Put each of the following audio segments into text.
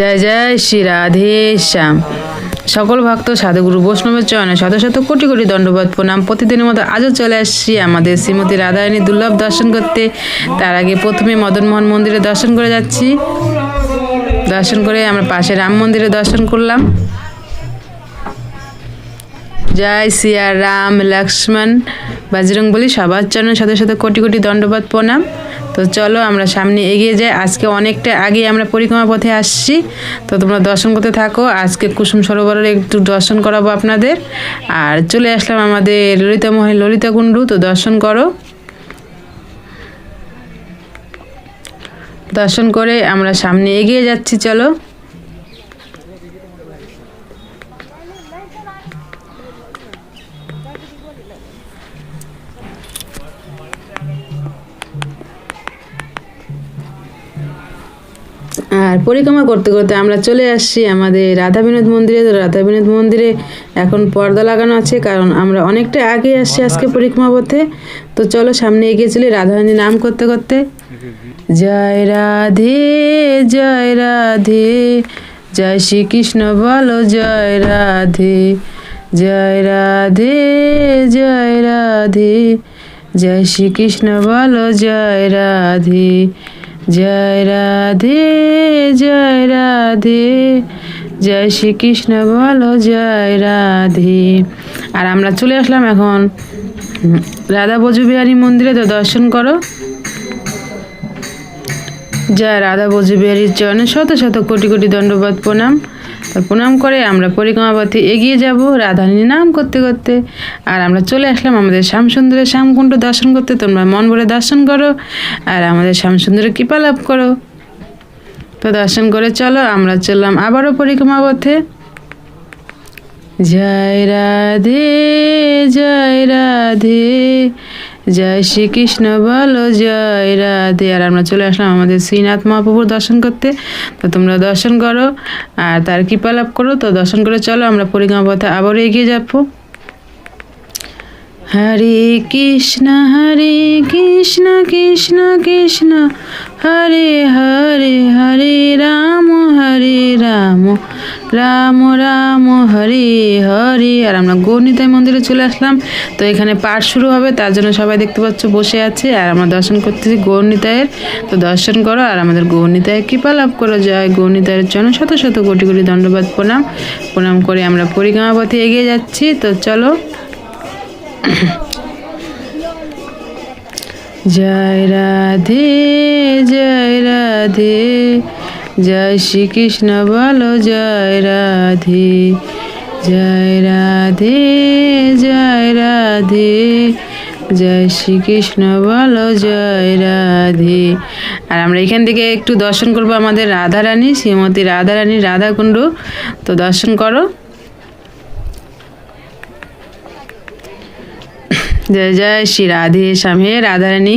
জয় জয় শ্রী রাধে শ্যাম। সকল ভক্ত সাধুগুরু বৈষ্ণবের চয়নে শত শত কোটি কোটি দণ্ডবাদ প্রণাম। প্রতিদিনের মতো আজও চলে আসছি আমাদের শ্রীমতী রাধারানী দুর্লভ দর্শন করতে। তার আগে প্রথমে মদনমোহন মন্দিরে দর্শন করে যাচ্ছি। দর্শন করে আমরা পাশে রাম মন্দিরে দর্শন করলাম। জয় সিয়া রাম লক্ষ্মণ বজরং বলি সবার চরণে শত শত কোটি কোটি দণ্ডবাদ প্রণাম। তো চলো আমরা সামনে এগিয়ে যাই। আজকে অনেকটা আগে আমরা পরিক্রমা পথে আসছি। তো তোমরা দর্শন করতে থাকো। আজকে কুসুম সরোবরের একটু দর্শন করাবো আপনাদের। আর চলে আসলাম আমাদের ললিতামহল ললিতা কুণ্ডু। তো দর্শন করো। দর্শন করে আমরা সামনে এগিয়ে যাচ্ছি, চলো। আর পরিক্রমা করতে করতে আমরা চলে আসছি আমাদের রাধা বিনোদ মন্দিরে। তো রাধা বিনোদ মন্দিরে এখন পর্দা লাগানো আছে কারণ আমরা অনেকটা আগে আসছি আজকে পরিক্রমা পথে তো চলো সামনে এগিয়ে চলি রাধারানী নাম করতে করতে। জয় রাধে জয় রাধে জয় শ্রীকৃষ্ণ বলো জয় রাধে জয় রাধে জয় রাধে জয় শ্রীকৃষ্ণ বলো জয় রাধে। জয় রাধে জয় রাধে। জয় শ্রীকৃষ্ণ বলো, জয় রাধে। আর আমরা চলে আসলাম এখন রাধা বজুবিহারী মন্দিরে, তো দর্শন করো। জয় রাধা বজুবিহারীর চরণে শত শত কোটি কোটি দণ্ডবাদ প্রণাম। প্রণাম করে আমরা পরিক্রমা পথে এগিয়ে যাব রাধারানী নাম করতে করতে। আর আমরা চলে আসলাম আমাদের শ্যামসুন্দরের শ্যামকুণ্ড দর্শন করতে। তোমরা মন ভরে দর্শন করো আর আমাদের শ্যামসুন্দরের কৃপা লাভ করো। তো দর্শন করে চলো, আমরা চললাম আবারও পরিক্রমা পথে জয় রাধে জয় রাধে। জয় শ্রীকৃষ্ণ বলো জয় রাধে। আর আমরা চলে আসলাম আমাদের শ্রীনাথ মহাপ্রভুর দর্শন করতে। তো তোমরা দর্শন করো, আর তার কৃপা লাভ করো। তো দর্শন করে চলো, আমরা পরিক্রমা পথে আবারও এগিয়ে যাব। হরে কৃষ্ণ হরে কৃষ্ণ কৃষ্ণ কৃষ্ণ। হরে হরে হরে রাম হরে রাম। রাম রাম, হরি হরি। আর আমরা গৌরনীতাই মন্দিরে চলে আসলাম। তো এখানে পাঠ শুরু হবে, তার জন্য সবাই দেখতে পাচ্ছ বসে আছে। আর আমরা দর্শন করতেছি গৌরনীতায়ের তো দর্শন করো, আর আমাদের গৌরনীতায় কৃপা লাভ করো। জয় গৌরনীতায়ের জন্য শত শত কোটি কোটি দণ্ডবাদ প্রণাম। প্রণাম করে আমরা পরিক্রমা পথে এগিয়ে যাচ্ছি। তো চলো। জয় রাধে জয় রাধে। জয় শ্রীকৃষ্ণ, বলো জয় রাধে। জয় রাধে জয় রাধে। জয় শ্রীকৃষ্ণ, বলো জয় রাধে। আর আমরা এখান থেকে একটু দর্শন করব আমাদের রাধারানী, শ্রীমতী রাধারানী রাধাকুণ্ড। তো দর্শন করো। জয় জয় শ্রী রাধে স্বামী। রাধারানী,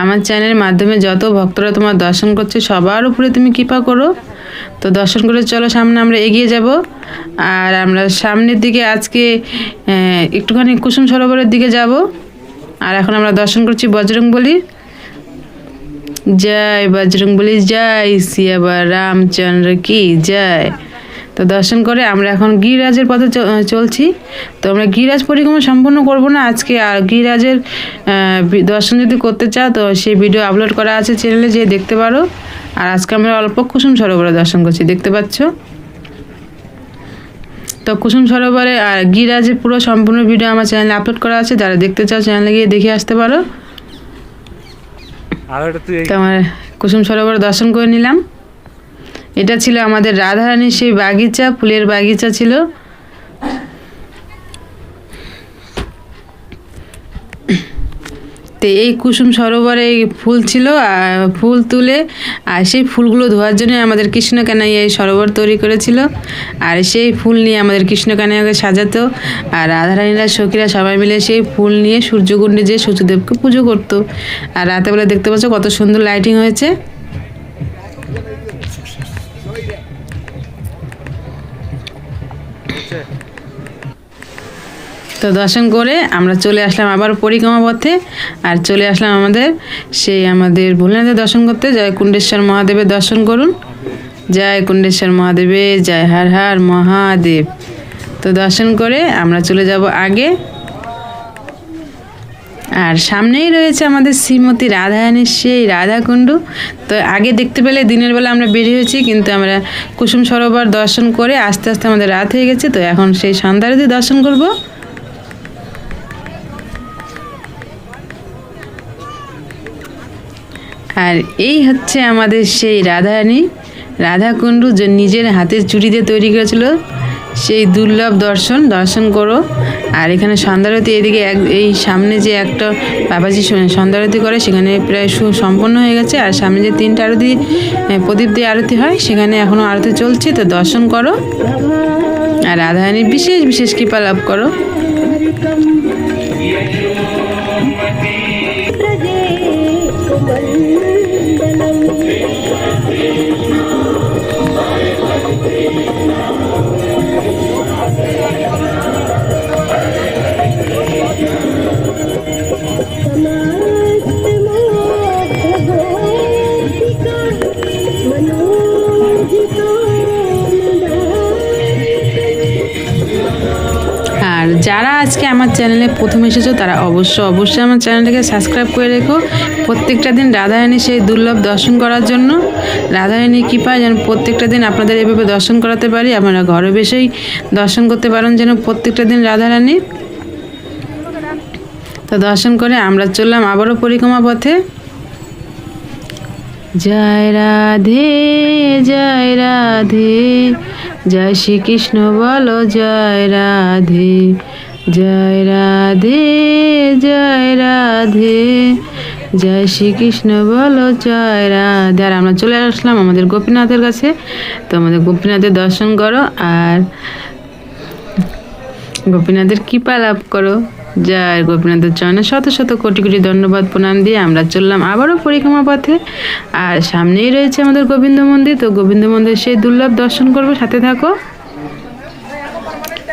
আমার চ্যানেলের মাধ্যমে যত ভক্তরা তোমার দর্শন করছে, সবার উপরে তুমি কৃপা করো। তো দর্শন করে চলো, সামনে আমরা এগিয়ে যাব। আর আমরা সামনের দিকে আজকে একটুখানি কুসুম সরোবরের দিকে যাব। আর এখন আমরা দর্শন করছি বজরং বলি জয় বজরং বলি জয় সিয়াবা রামচন্দ্র কি জয়। তো দর্শন করে আমরা এখন গিরিরাজের পথে চলছি। তো আমরা গিরিরাজ পরিক্রমা সম্পূর্ণ করব না আজকে। আর গিরিরাজের দর্শন যদি করতে চাও তো সেই ভিডিও আপলোড করা আছে চ্যানেলে যেয়ে দেখতে পারো। আর আজকে আমরা অল্প কুসুম সরোবরে দর্শন করছি দেখতে পাচ্ছ? তো কুসুম সরোবরে আর গিরিরাজের পুরো সম্পূর্ণ ভিডিও আমার চ্যানেলে আপলোড করা আছে। যারা দেখতে চাও চ্যানেলে গিয়ে দেখে আসতে পারো। তো আমার কুসুম সরোবর দর্শন করে নিলাম। এটা ছিল আমাদের রাধারানীর সেই বাগিচা, ফুলের বাগিচা ছিল। তো এই কুসুম সরোবরে ফুল ছিল ফুল তুলে, আর সেই ফুলগুলো ধোয়ার জন্য আমাদের কৃষ্ণ কানাইয়া এই সরোবর তৈরি করেছিল। আর সেই ফুল নিয়ে আমাদের কৃষ্ণ কানাইয়াকে সাজাতো, আর রাধারানীরা, সখীরা সবাই মিলে সেই ফুল নিয়ে সূর্যকুণ্ডে যেয়ে সূর্যদেবকে পুজো করতো। আর রাতেবেলা দেখতে পাচ্ছ কত সুন্দর লাইটিং হয়েছে। তো দর্শন করে আমরা চলে আসলাম আবার পরিক্রমা পথে আর চলে আসলাম আমাদের সেই আমাদের ভোলেনাথের দর্শন করতে। জয় কুণ্ডেশ্বর মহাদেবের দর্শন করুন। জয় কুণ্ডেশ্বর মহাদেবে, জয় হর হর মহাদেব। তো দর্শন করে আমরা চলে যাব আগে। আর সামনেই রয়েছে আমাদের শ্রীমতী রাধারানীর সেই রাধাকুণ্ডু। তো আগে দেখতে পেলে দিনের বেলা আমরা বেরিয়ে হয়েছি, কিন্তু আমরা কুসুম সরোবর দর্শন করে আস্তে আস্তে আমাদের রাত হয়ে গেছে, তো এখন সেই সন্ধ্যারতি দর্শন করব। আর এই হচ্ছে আমাদের সেই রাধারানী। রাধাকুণ্ডু যে নিজের হাতের চুড়ি দিয়ে তৈরি করেছিল, সেই দুর্লভ দর্শন দর্শন করো। আর এখানে সন্ধ্যারতি এদিকে এক, এই সামনে যে একটা বাবাজি সন্ধ্যারতি করে, সেখানে প্রায় সু- সম্পন্ন হয়ে গেছে। আর সামনে যে তিনটা আরতি প্রদীপ দিয়ে আরতি হয়, সেখানে এখনও আরতি চলছে। তো দর্শন করো। আর রাধারানীর বিশেষ বিশেষ কৃপা লাভ করো। আজকে আমার চ্যানেলে প্রথম এসেছ, তারা অবশ্য অবশ্যই আমার চ্যানেলটাকে সাবস্ক্রাইব করে রেখো। প্রত্যেকটা দিন রাধারানী সেই দুর্লভ দর্শন করার জন্য। রাধারানীর কৃপায় যেন প্রত্যেকটা দিন আপনাদের এভাবে দর্শন করাতে পারি, আপনারা ঘরে বসেই দর্শন করতে পারেন যেন প্রত্যেকটা দিন রাধারানী তো দর্শন করে আমরা চললাম আবারও পরিক্রমা পথে। জয় রাধে জয় রাধে, জয় শ্রীকৃষ্ণ বলো জয় রাধে। জয় রাধে জয় রাধে। জয় শ্রীকৃষ্ণ, বলো জয় রাধে। আর আমরা চলে আসলাম আমাদের গোপীনাথের কাছে। তো আমাদের গোপীনাথের দর্শন করো আর গোপীনাথের কৃপা লাভ করো। জয় গোপীনাথের চরণে শত শত কোটি কোটি ধন্যবাদ প্রণাম দিয়ে আমরা চললাম আবারও পরিক্রমা পথে। আর সামনেই রয়েছে আমাদের গোবিন্দ মন্দির। তো গোবিন্দ মন্দির সেই দুর্লভ দর্শন করব, সাথে থাকো।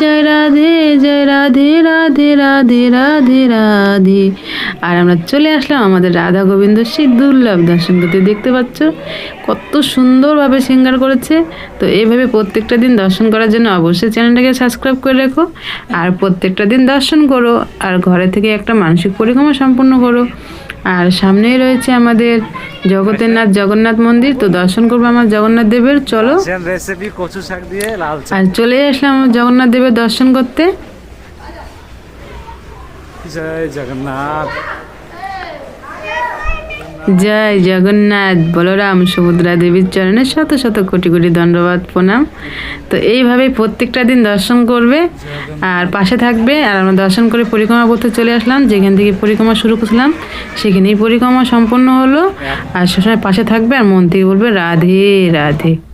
জয় রাধে জয় রাধে রাধে রাধে রাধে রাধে। আর আমরা চলে আসলাম আমাদের রাধা গোবিন্দ সেই দুর্লভ দর্শন করতে। দেখতে পাচ্ছ? কত সুন্দরভাবে সিঙ্গার করেছে। তো এইভাবে প্রত্যেকটা দিন দর্শন করার জন্য অবশ্যই চ্যানেলটাকে সাবস্ক্রাইব করে রেখো। আর প্রত্যেকটা দিন দর্শন করো। আর ঘরে থেকে একটা মানসিক পরিক্রমা সম্পূর্ণ করো। আর সামনেই রয়েছে আমাদের জগতের নাথ জগন্নাথ মন্দির তো দর্শন করব আমার জগন্নাথ দেবের চলো। আর চলে আসলাম আমার জগন্নাথ দেবের দর্শন করতে। জয় জগন্নাথ। জয় জগন্নাথ বলরাম সুভদ্রা দেবীর চরণে শত শত কোটি কোটি দণ্ডবাদ প্রণাম। তো এইভাবে প্রত্যেকটা দিন দর্শন করবে আর পাশে থাকবে আর আমরা দর্শন করে পরিক্রমা করতে চলে আসলাম। যেখান থেকে পরিক্রমা শুরু করছিলাম, সেখানেই পরিক্রমা সম্পন্ন হলো। আর সবসময় পাশে থাকবে আর মন থেকে বলবে, রাধে রাধে।